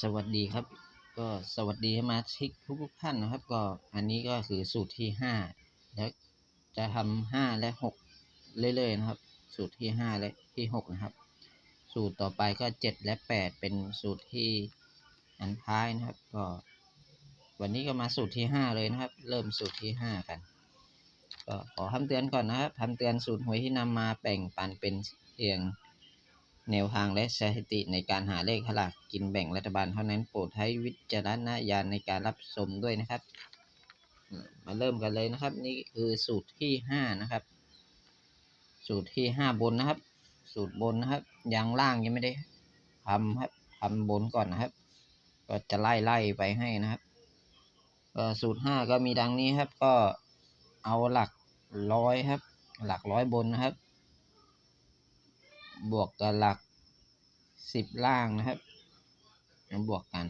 สวัสดีครับ ก็สวัสดีสมาชิกทุกท่านนะครับ ก็อันนี้ก็คือสูตรที่ห้าแล้วจะทำห้าและหกเรื่อยๆนะครับ สูตรที่ห้าและที่หกนะครับ สูตรต่อไปก็เจ็ดและแปดเป็นสูตรที่อันท้ายนะครับ ก็ วันนี้ก็มาสูตรที่ห้าเลยนะครับ เริ่มสูตรที่ห้ากัน ก็ขอคำเตือนก่อนนะครับคำเตือนสูตรหวยที่นำมาแบ่งปันเป็นเพียง แนวทางและสถิติในการหาเลขฉลากกินแบ่งรัฐบาลเท่านั้นโปรดใช้วิจารณญาณในการรับชมด้วยนะครับ มาเริ่มกันเลยนะครับ นี่คือสูตรที่ห้านะครับ สูตรที่ห้าบนนะครับ สูตรบนนะครับยังล่างยังไม่ได้ทำครับทำบนก่อนนะครับ ก็จะไล่ไล่ไปให้นะครับสูตรห้าก็มีดังนี้ครับก็เอาหลักร้อยครับ หลักร้อยบนนะครับ บวกกับหลักสิบล่างนะครับมาบวกกัน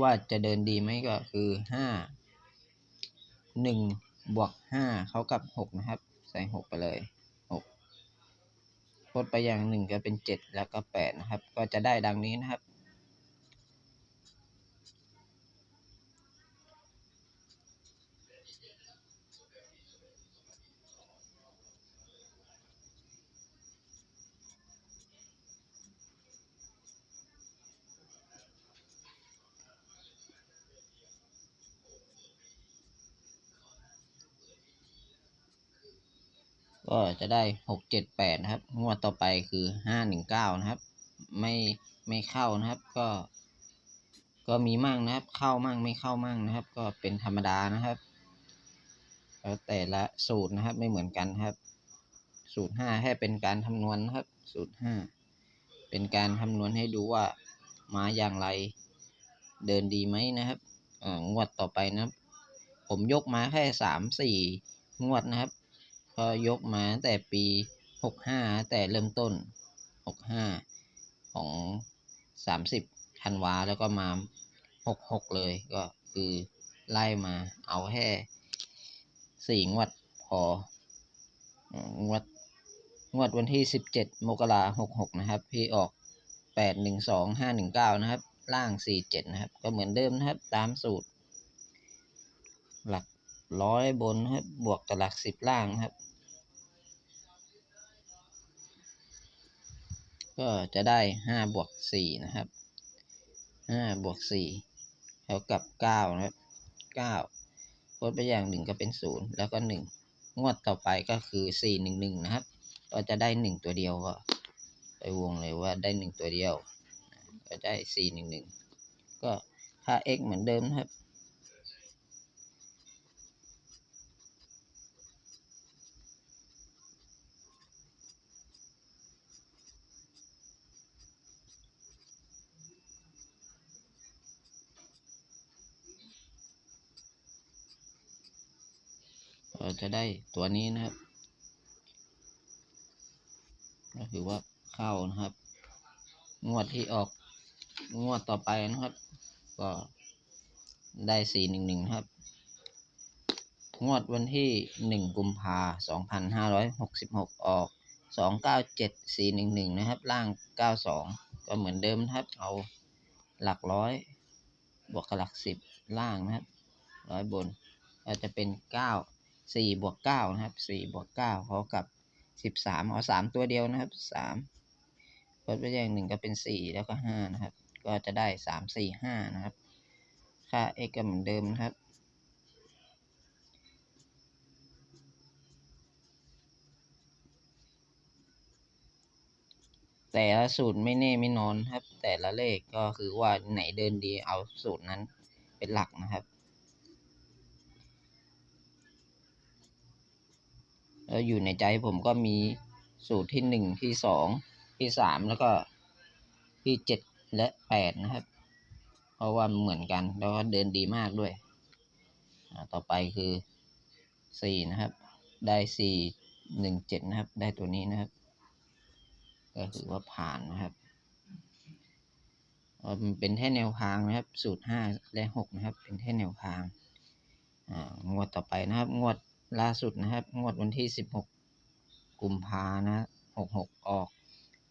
ว่าจะเดินดีไหมก็คือห้าหนึ่งบวกห้าเขากับหกนะครับ ใส่หกไปเลยหกลดไปอย่างหนึ่งก็เป็นเจ็ดแล้วก็แปดนะครับ ก็จะได้ดังนี้นะครับ ก็จะได้หกเจ็ดแปดนะครับงวดต่อไปคือห้าหนึ่งเก้านะครับ ไม่ไม่เข้านะครับก็ ก็มีมั่งนะครับ เข้ามั่งไม่เข้ามั่งนะครับ ก็เป็นธรรมดานะครับแล้วแต่ละสูตรนะครับไม่เหมือนกันครับ สูตรห้าแค่เป็นการคำนวณนะครับ สูตรห้าเป็นการคำนวณให้ดูว่ามาอย่างไร เดินดีไหมนะครับงวดต่อไปนะครับ ผมยกมาแค่สามสี่งวดนะครับ ก็ยกมาแต่ปีหกห้าแต่เริ่มต้นหกห้าของสามสิบธันวาแล้วก็มาหกหกเลยก็คือไล่มาเอาแค่สี่งวดพองวดงวดวันที่สิบเจ็ดมกราหกหกนะครับ พี่ออกแปดหนึ่งสองห้าหนึ่งเก้านะครับ ล่างสี่เจ็ดนะครับ ก็เหมือนเดิมนะครับ ตามสูตร หลักร้อยบนครับ บวกกับหลักสิบล่างนะครับ ก็จะได้ห้าบวกสี่นะครับห้าบวกสี่เท่ากับเก้านะครับเก้าลดไปอย่างหนึ่งก็เป็นศูนย์แล้วก็หนึ่งงวดต่อไปก็คือสี่หนึ่งหนึ่งนะครับ ก็จะได้หนึ่งตัวเดียวก็ไปวงเลยว่าได้หนึ่งตัวเดียว ก็ได้สี่หนึ่งหนึ่งก็ค่า x เหมือนเดิมนะครับ เราจะได้ตัวนี้นะครับ ก็ถือว่าเข้านะครับ งวดที่ออก งวดต่อไปนะครับ ก็ได้สี่หนึ่งหนึ่งครับ งวดวันที่หนึ่งกุมภาสองพันห้าร้อยหกสิบหกออกสองเก้าเจ็ดสี่หนึ่งหนึ่งนะครับ ล่างเก้าสองก็เหมือนเดิมนะครับ เอาหลักร้อยบวกกับหลักสิบล่างนะครับร้อยบนก็จะเป็นเก้า สี่บวกเก้านะครับสี่บวกเก้าเท่ากับสิบสามเอาสามตัวเดียวนะครับสามลดไปอย่างหนึ่งก็เป็นสี่แล้วก็ห้านะครับ ก็จะได้สามสี่ห้านะครับ ค่า x ก็เหมือนเดิมนะครับแต่ละสูตรไม่แน่ไม่นอนครับ แต่ละเลขก็คือว่าไหนเดินดีเอาสูตรนั้นเป็นหลักนะครับ แล้วอยู่ในใจผมก็มีสูตรที่หนึ่งที่สองที่สามแล้วก็ที่เจ็ดและแปดนะครับ เพราะว่าเหมือนกันแล้วก็เดินดีมากด้วย ต่อไปคือสี่นะครับ ได้สี่หนึ่งเจ็ดนะครับ ได้ตัวนี้นะครับ ก็ถือว่าผ่านนะครับมันเป็นแค่แนวทางนะครับ สูตรห้าและหกนะครับ เป็นแค่แนวทางอ่างวดต่อไปนะครับ งวด ล่าสุดนะครับ งวดวันที่สิบหกกุมภานะหกหกออก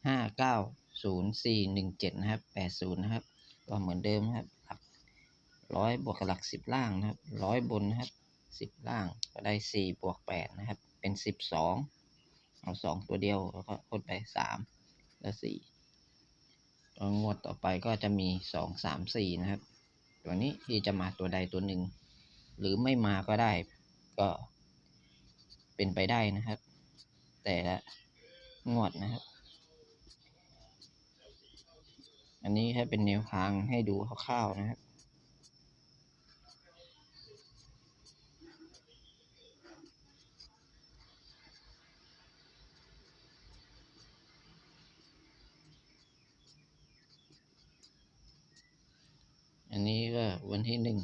ห้าเก้าศูนย์สี่หนึ่งเจ็ดนะครับแปดศูนย์นะครับ ก็เหมือนเดิมนะครับ หลักร้อยบวกกับหลักสิบล่างนะครับร้อยบนนะครับสิบล่าง ก็ได้สี่บวกแปดนะครับ เป็นสิบสองเอาสองตัวเดียว แล้วก็คดไปสามแล้วสี่งวดต่อไปก็จะมีสองสามสี่นะครับ ตัวนี้ที่จะมาตัวใดตัวหนึ่ง หรือไม่มาก็ได้ก็ เป็นไปได้นะครับ แต่ละงวดนะครับ อันนี้แค่เป็นแนวทางให้ดูคร่าวๆนะครับอันนี้ก็วันที่หนึ่ง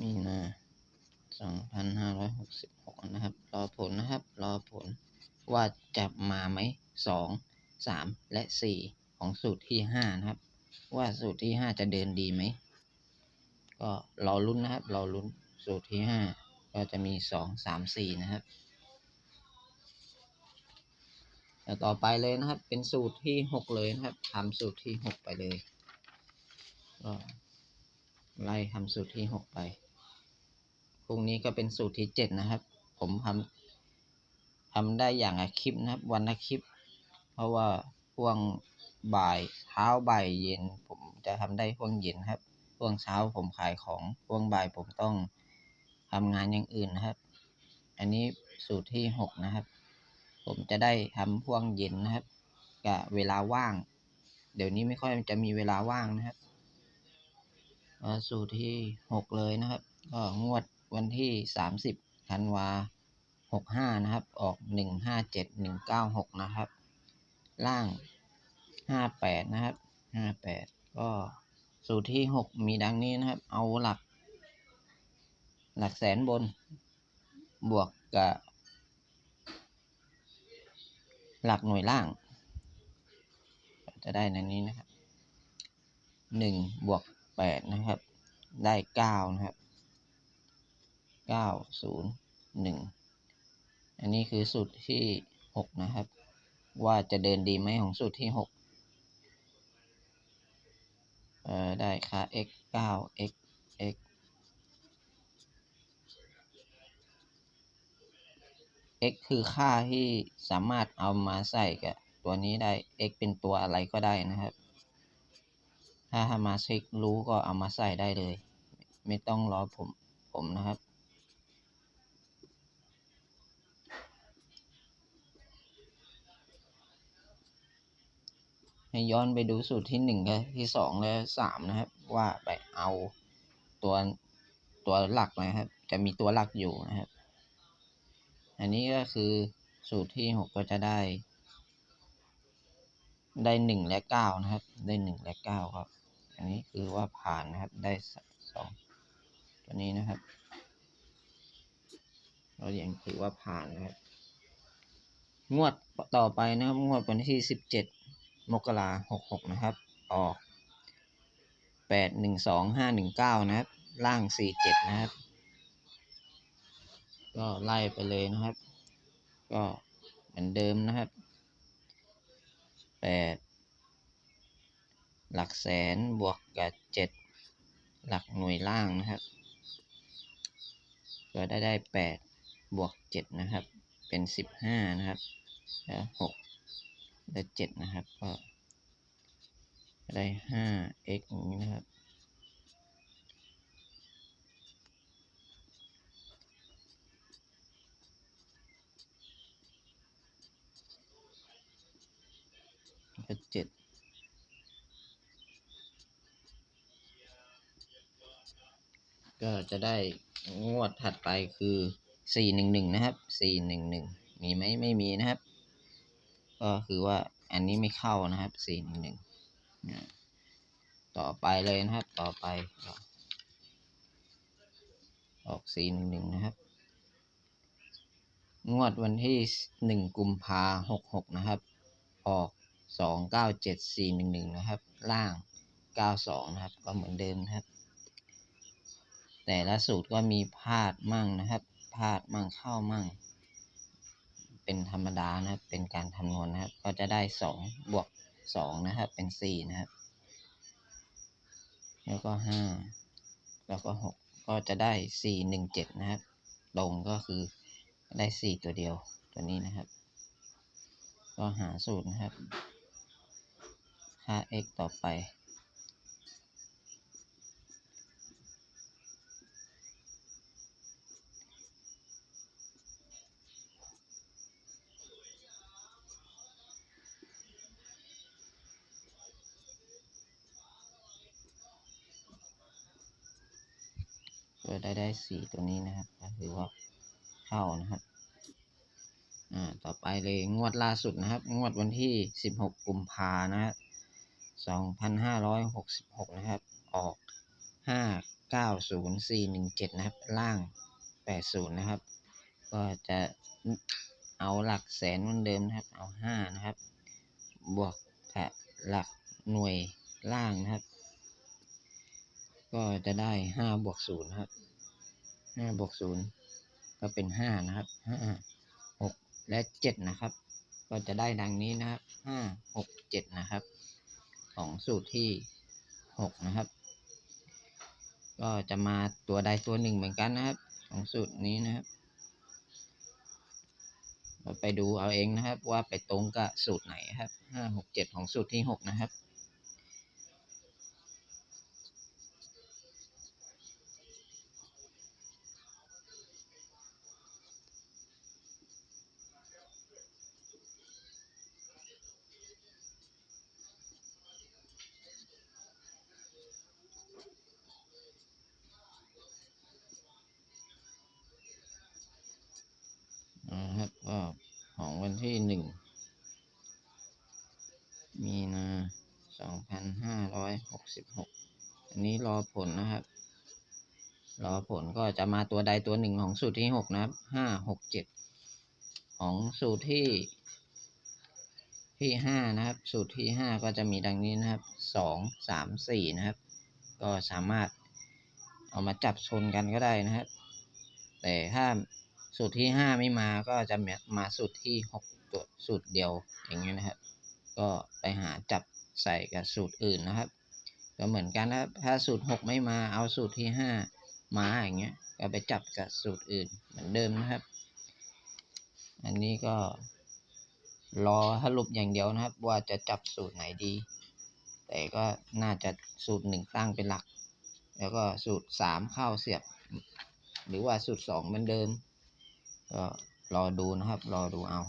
มีนาสองพันห้าร้อยหกสิบหกนะครับ รอผลนะครับ รอผลว่า จะมาไหมสองสามและสี่ของสูตรที่ห้านะครับ ว่าสูตรที่ห้าจะเดินดีไหมก็รอลุ้นนะครับรอลุ้นสูตรที่ห้าก็จะมีสองสามสี่นะครับแล้วต่อไปเลยนะครับ เป็นสูตรที่หกเลยนะครับทำสูตรที่หกไปเลยก็ไล่ทำสูตรที่หกไปพรุ่งนี้ก็เป็นสูตรที่เจ็ดนะครับ ผมทำ ทำได้อย่างละคลิปนะครับ วันละคลิป เพราะว่าช่วงบ่ายเช้าบ่ายเย็น ผมจะทำได้ช่วงเย็นครับช่วงเช้าผมขายของช่วงบ่ายผมต้องทำงานอย่างอื่นนะครับ อันนี้สูตรที่หกนะครับ ผมจะได้ทำช่วงเย็นนะครับกับเวลาว่าง เดี๋ยวนี้ไม่ค่อยจะมีเวลาว่างนะครับสูตรที่หกเลยนะครับ ก็งวดวันที่สามสิบธันวา หกห้านะครับ ออกหนึ่งห้าเจ็ดหนึ่งเก้าหกนะครับ ล่างห้าแปดนะครับห้าแปดก็สูตรที่หกมีดังนี้นะครับ เอาหลัก หลักแสนบน บวกกับ หลักหน่วยล่าง จะได้ในนี้นะครับหนึ่งบวกแปดนะครับ ได้เก้านะครับเก้าศูนย์หนึ่ง อันนี้คือสูตรที่หกนะครับ ว่าจะเดินดีไหมของสูตรที่หกเอ่อ ได้ค่า x เก้า x x x คือค่าที่สามารถเอามาใส่กับตัวนี้ได้ x เป็นตัวอะไรก็ได้นะครับ ถ้าหามาเช็ครู้ก็เอามาใส่ได้เลย ไม่ต้องรอผมผมนะครับ ให้ย้อนไปดูสูตรที่หนึ่งกับที่สองและสามนะครับ ว่าไปเอาตัวตัวหลักนะครับ จะมีตัวหลักอยู่นะครับ อันนี้ก็คือสูตรที่หกก็จะได้ ได้หนึ่งและเก้านะครับ ได้หนึ่งและเก้าครับ อันนี้คือว่าผ่านนะครับได้สองตัวนี้นะครับ เรายังถือว่าผ่านนะครับงวดต่อไปนะครับงวดวันที่สิบเจ็ด มกราหกหกนะครับ ออกแปดหนึ่งสองห้าหนึ่งเก้านะครับ ล่างสี่เจ็ดนะครับ ก็ไล่ไปเลยนะครับ ก็เหมือนเดิมนะครับแปดหลักแสนบวกกับเจ็ดหลักหน่วยล่างนะครับ ก็ได้ได้แปดบวกเจ็ดนะครับ เป็นสิบห้านะครับแล้วหก ได้เจ็ดนะครับ ก็ได้ห้า x อย่างนี้นะครับ ก็เจ็ดก็จะได้งวดถัดไปคือสี่หนึ่งหนึ่งนะครับสี่หนึ่งหนึ่งมีไหมไม่มีนะครับ ก็คือว่าอันนี้ไม่เข้านะครับสี่หนึ่งหนึ่งต่อไปเลยนะครับ ต่อไป ออกสี่หนึ่งหนึ่งนะครับ งวดวันที่หนึ่งกุมภาหกหกนะครับ ออกสองเก้าเจ็ดสี่หนึ่งหนึ่งนะครับ ล่างเก้าสองนะครับ ก็เหมือนเดิมนะครับ แต่ละสูตรก็มีพลาดมั่งนะครับพลาดมั่งเข้ามั่ง เป็นธรรมดานะครับ เป็นการคำนวณนะครับ ก็จะได้สองบวกสองนะครับ เป็นสี่นะครับ แล้วก็ห้าแล้วก็หกก็จะได้สี่หนึ่งเจ็ดนะครับ ลงก็คือได้สี่ตัวเดียวตัวนี้นะครับ ก็หาสูตรนะครับ ค่า x ต่อไป ก็ได้ได้สี่ตัวนี้นะครับก็ถือว่าเข้านะครับอ่าต่อไปเลยงวดล่าสุดนะครับ งวดวันที่สิบหกกุมภานะครับสองพันห้าร้อยหกสิบหกนะครับ ออกห้าเก้าศูนย์สี่หนึ่งเจ็ดนะครับ ล่างแปดศูนย์นะครับ ก็จะเอาหลักแสนเหมือนเดิมนะครับ เอาห้านะครับ บวกกับหลักหน่วยล่างนะครับ ก็จะได้ห้าบวกศูนย์ครับห้าบวกศูนย์ก็เป็นห้านะครับห้าหกและเจ็ดนะครับ ก็จะได้ดังนี้นะครับห้าหกเจ็ดนะครับ ของสูตรที่หกนะครับ ก็จะมาตัวใดตัวหนึ่งเหมือนกันนะครับ ของสูตรนี้นะครับเราไปดูเอาเองนะครับ ว่าไปตรงกับสูตรไหนครับห้าหกเจ็ดของสูตรที่หกนะครับนะครับก็ของวันที่หนึ่งมีนาสองพันห้าร้อยหก สิบหกอันนี้รอผลนะครับ รอผลก็จะมาตัวใดตัวหนึ่งของสูตรที่หกนะครับห้าหกเจ็ดของสูตรที่ที่ห้านะครับ สูตรที่ห้าก็จะมีดังนี้นะครับสองสามสี่นะครับ ก็สามารถเอามาจับชนกันก็ได้นะครับ แต่ถ้าสูตรที่ห้าไม่มาก็จะมาสูตรที่หกตัวสูตรเดียวอย่างเงี้ยนะครับ ก็ไปหาจับใส่กับสูตรอื่นนะครับ ก็เหมือนกันนะครับถ้าสูตรหกไม่มาเอาสูตรที่ห้ามาอย่างเงี้ยก็ไปจับกับสูตรอื่นเหมือนเดิมนะครับ อันนี้ก็รอสรุปอย่างเดียวนะครับ ว่าจะจับสูตรไหนดี แต่ก็น่าจะสูตรหนึ่งตั้งเป็นหลัก แล้วก็สูตรสามเข้าเสียบ หรือว่าสูตรสองเหมือนเดิม ก็รอดูนะครับ รอดูเอา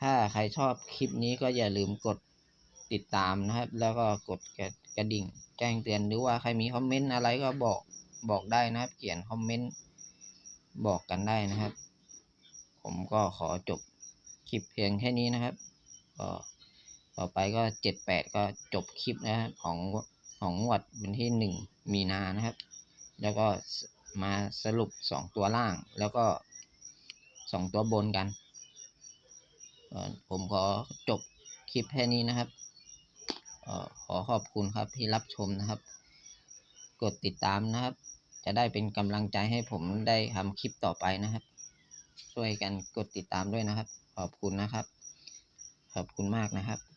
ถ้าใครชอบคลิปนี้ก็อย่าลืมกดติดตามนะครับ แล้วก็กดกระ ดิ่ง แจ้งเตือนหรือว่าใครมีคอมเมนต์อะไรก็บอกบอกได้นะครับ เขียนคอมเมนต์บอกกันได้นะครับ ผมก็ขอจบคลิปเพียงแค่นี้นะครับ ก็ต่อไปก็เจ็ดแปดก็จบคลิปนะครับของของงวดวันที่หนึ่งมีนานะครับ แล้วก็มาสรุปสองตัวล่างแล้วก็สองตัวบนกัน ผมขอจบคลิปแค่นี้นะครับ ขอขอบคุณครับที่รับชมนะครับ กดติดตามนะครับ จะได้เป็นกำลังใจให้ผมได้ทำคลิปต่อไปนะครับ ช่วยกันกดติดตามด้วยนะครับ ขอบคุณนะครับ ขอบคุณมากนะครับ